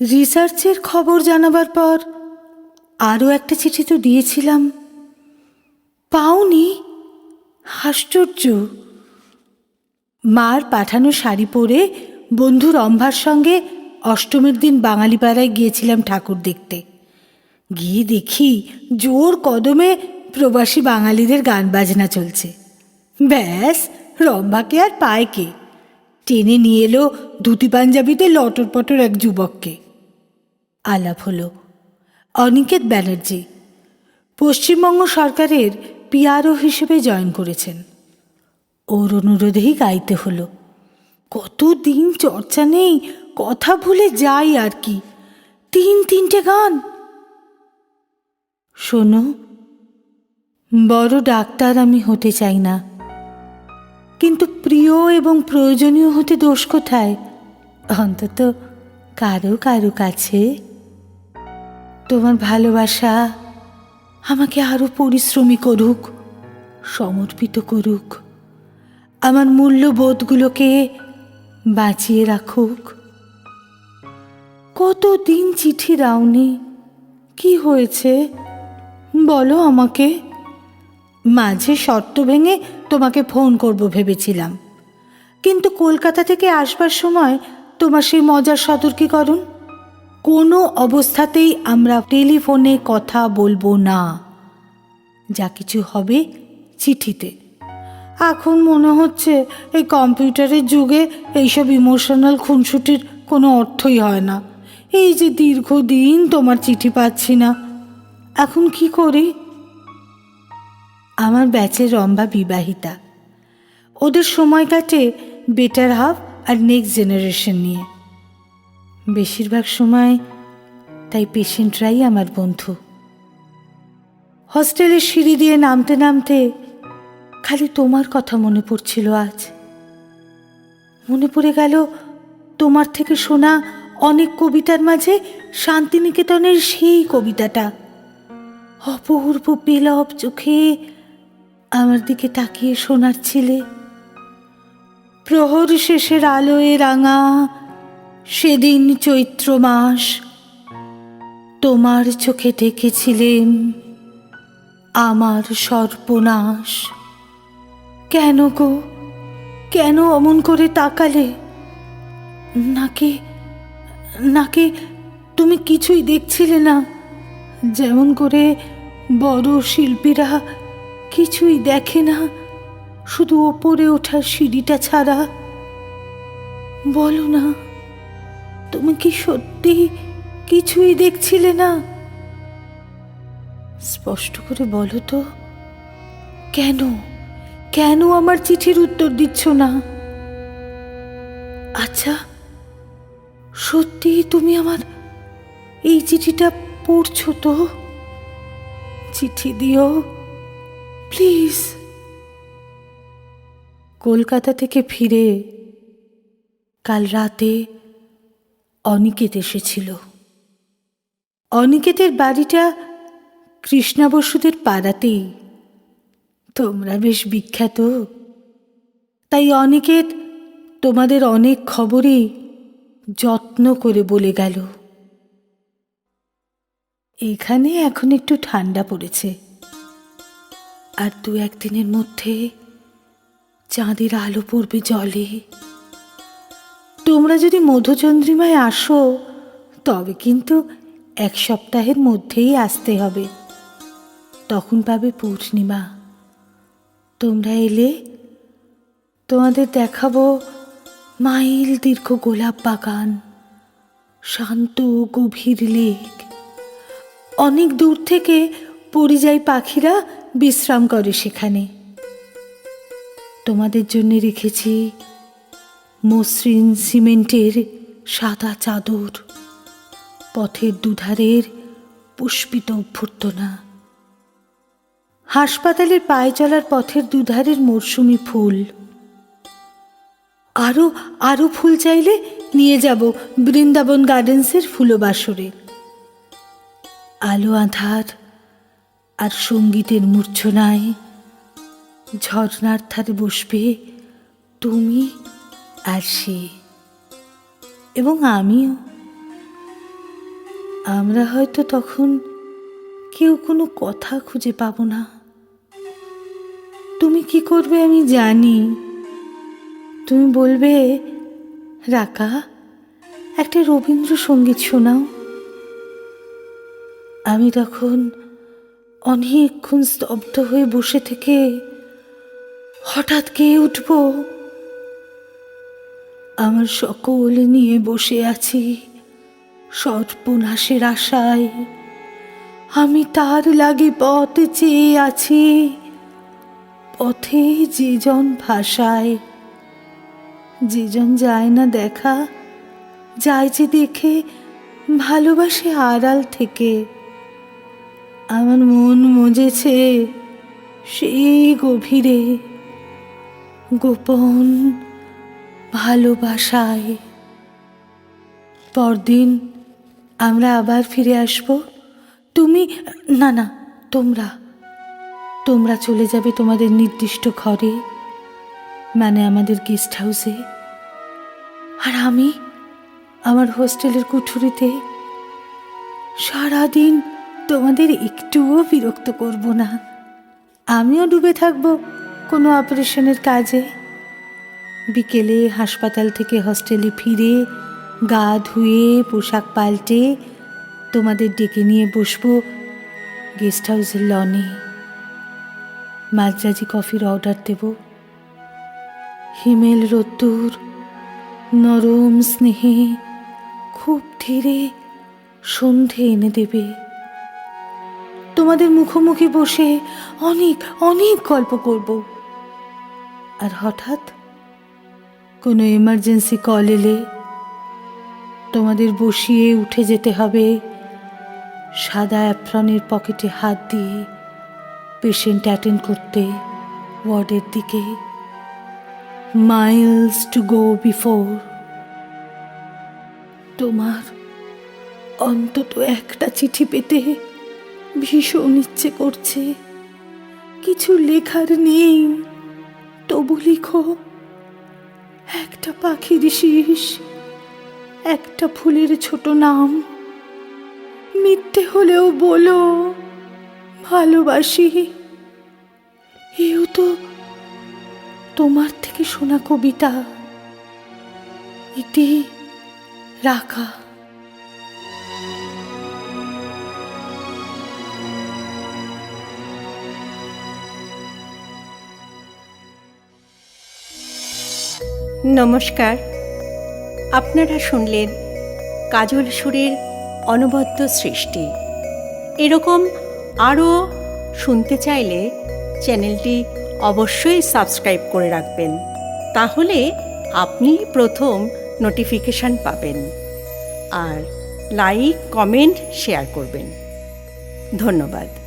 রিসার্চের খবর জানাবার পর আরও একটা চিঠি তো দিয়েছিলাম। পাওনি? আশ্চর্য। মার পাঠানো শাড়ি পরে বন্ধু রম্ভার সঙ্গে অষ্টমীর দিন বাঙালিপাড়ায় গিয়েছিলাম ঠাকুর দেখতে। গিয়ে দেখি জোর কদমে প্রবাসী বাঙালিদের গান বাজনা চলছে। ব্যাস, রম্ভাকে আর পায় কে টেনে নিয়ে এলো ধুতি পাঞ্জাবিতে লটর পটর এক যুবককে। আলাপ হলো। অনিকেত ব্যানার্জি, পশ্চিমবঙ্গ সরকারের পিআরও হিসেবে জয়েন করেছেন। ওর অনুরোধেই গাইতে হলো। কতদিন চর্চা নেই, কথা ভুলে যাই আর কি। তিন তিনটে গান। শোনো, বড় ডাক্তার আমি হতে চাই না। কিন্তু প্রিয় এবং প্রয়োজনীয় হতে দোষ কোথায়? অন্তত কারও কারও কাছে। তোমার ভালোবাসা আমাকে আরও পরিশ্রমী করুক, সমর্পিত করুক, আমার মূল্যবোধগুলোকে বাঁচিয়ে রাখুক। কতদিন চিঠি দাওনি? কি হয়েছে? বলো আমাকে। মাঝে শর্ত ভেঙে তোমাকে ফোন করব ভেবেছিলাম। কিন্তু কলকাতা থেকে আসবার সময় তোমার সেই মজার সতর্কীকরণ কোনো অবস্থাতেই আমরা টেলিফোনে কথা বলব না। যা কিছু হবে চিঠিতে। এখন মনে হচ্ছে এই কম্পিউটারের যুগে এইসব ইমোশনাল খুনসুটির কোনো অর্থই হয় না। এই যে দীর্ঘদিন তোমার চিঠি পাচ্ছি না। এখন কি করি? আমার ব্যাচের রম্বা বিবাহিতা। ওদের সময় কাটে বেটার হাফ আর নেক্সট জেনারেশন নিয়ে। বেশিরভাগ সময় তাই পেশেন্টরাই আমার বন্ধু। হস্টেলের সিঁড়ি দিয়ে নামতে নামতে খালি তোমার কথা মনে পড়ছিল আজ। মনে পড়ে গেল তোমার থেকে শোনা অনেক কবিতার মাঝে শান্তিনিকেতনের সেই কবিতাটা। অপূর্ব পেলব চোখে আমার দিকে তাকিয়ে শোনার ছিলে প্রহর শেষের আলোয় রাঙা সেদিন চৈত্র মাস, তোমার চোখে দেখেছিলেম আমার সর্বনাশ। কেন গো? কেন অমন করে তাকালে? নাকি নাকি তুমি কিছুই দেখছিলে না? যেমন করে বড় শিল্পীরা কিছুই দেখে না, শুধু ওপরে ওঠার সিঁড়িটা ছাড়া। বলো না। তুমি কি সত্যি কিছুই দেখছিলে না? স্পষ্ট করে বলো তো, কেন? কেন আমার চিঠির উত্তর দিচ্ছ না? আচ্ছা সত্যি তুমি আমার এই চিঠিটা পড়ছো তো? চিঠি দিও, প্লিজ। কলকাতা থেকে ফিরে কাল রাতে অনিকেত এসেছিল। অনিকেতের বাড়িটা কৃষ্ণা বসুদের পাড়াতেই। তোমরা বেশ বিখ্যাত। তাই অনিকেত তোমাদের অনেক খবরই যত্ন করে বলে গেল। এখানে এখন একটু ঠান্ডা পড়েছে। আর দু একদিনের মধ্যে চাঁদের আলো পড়বে জলে। তোমরা যদি মধুচন্দ্রিমায় আসো, তবে কিন্তু এক সপ্তাহের মধ্যেই আসতে হবে। তখন পাবে পূর্ণিমা। তোমরা এলে তোমাদের দেখাবো মাইল দীর্ঘ গোলাপ বাগান, শান্ত গভীর লেক। অনেক দূর থেকে পরিযায়ী পাখিরা বিশ্রাম করে সেখানে। তোমাদের জন্য রেখেছি মসৃণ সিমেন্টের সাদা চাদর, পথের দুধারের পুষ্পিত অভ্যর্থনা। হাসপাতালের পায়ে চলার পথের দুধারের মরশুমি ফুল। আরও আরও ফুল চাইলে নিয়ে যাব বৃন্দাবন গার্ডেন্সের ফুলবাসরে। আলো আধার আর সঙ্গীতের মূর্ছনায় ঝর্নার ধারে বসবে তুমি আর সে, এবং আমিও। আমরা হয়তো তখন কেউ কোনো কথা খুঁজে পাবো না। তুমি কি করবে আমি জানি। তুমি বলবে, রাকা, একটা রবীন্দ্রসঙ্গীত শোনাও। আমি তখন অনেকক্ষণ স্তব্ধ হয়ে বসে থেকে হঠাৎ গেয়ে উঠব। আমার সকল নিয়ে বসে আছি। সর্বনাশের আশায় আমি তার লাগে পথ চেয়ে আছি। পথে যেজন ভাষায়, যেজন যায় না দেখা, যায় যে দেখে, ভালোবাসে আড়াল থেকে। আমার মন মজেছে সেই গভীরে, গোপন ভালোবাসায়। পরদিন আমরা আবার ফিরে আসব। তুমি, না না, তোমরা তোমরা চলে যাবে তোমাদের নির্দিষ্ট ঘরে মানে আমাদের গেস্ট হাউসে আর আমি আমার হোস্টেলের কুঠুরিতে সারাদিন তোমাদের একটুও বিরক্ত করব না। আমিও ডুবে থাকব কোনো অপারেশনের কাজে। বিকেলে হাসপাতাল থেকে হস্টেলে ফিরে গা ধুয়ে পোশাক পাল্টে তোমাদের ডেকে নিয়ে বসবো গেস্ট হাউসের লনে। মাঝরাজি কফির অর্ডার দেব। হিমেল রোদ্দুর, নরম স্নেহে খুব ধীরে সন্ধে এনে দেবে। তোমাদের মুখোমুখি বসে অনেক অনেক গল্প করব। আর হঠাৎ কোনো এমার্জেন্সি কল এলে তোমাদের বসিয়ে উঠে যেতে হবে। সাদা অ্যাপ্রনের পকেটে হাত দিয়ে পেশেন্ট অ্যাটেন্ড করতে ওয়ার্ডের দিকে। মাইলস টু গো বিফোর তোমার অন্তত একটা চিঠি পেতে ভীষণ ইচ্ছে করছে। কিছু লেখার নেই, তবু লিখো। একটা পাখির শীষ একটা ফুলের ছোট নাম। মিথ্যে হলেও বলো, ভালোবাসি। এও তো তোমার থেকে শোনা কবিতা। এটি রাখা। নমস্কার। আপনারা শুনলেন কাজল সুরের অনবদ্য সৃষ্টি। এরকম আরও শুনতে চাইলে চ্যানেলটি অবশ্যই সাবস্ক্রাইব করে রাখবেন। তাহলে আপনি প্রথম নোটিফিকেশান পাবেন। আর লাইক, কমেন্ট, শেয়ার করবেন। ধন্যবাদ।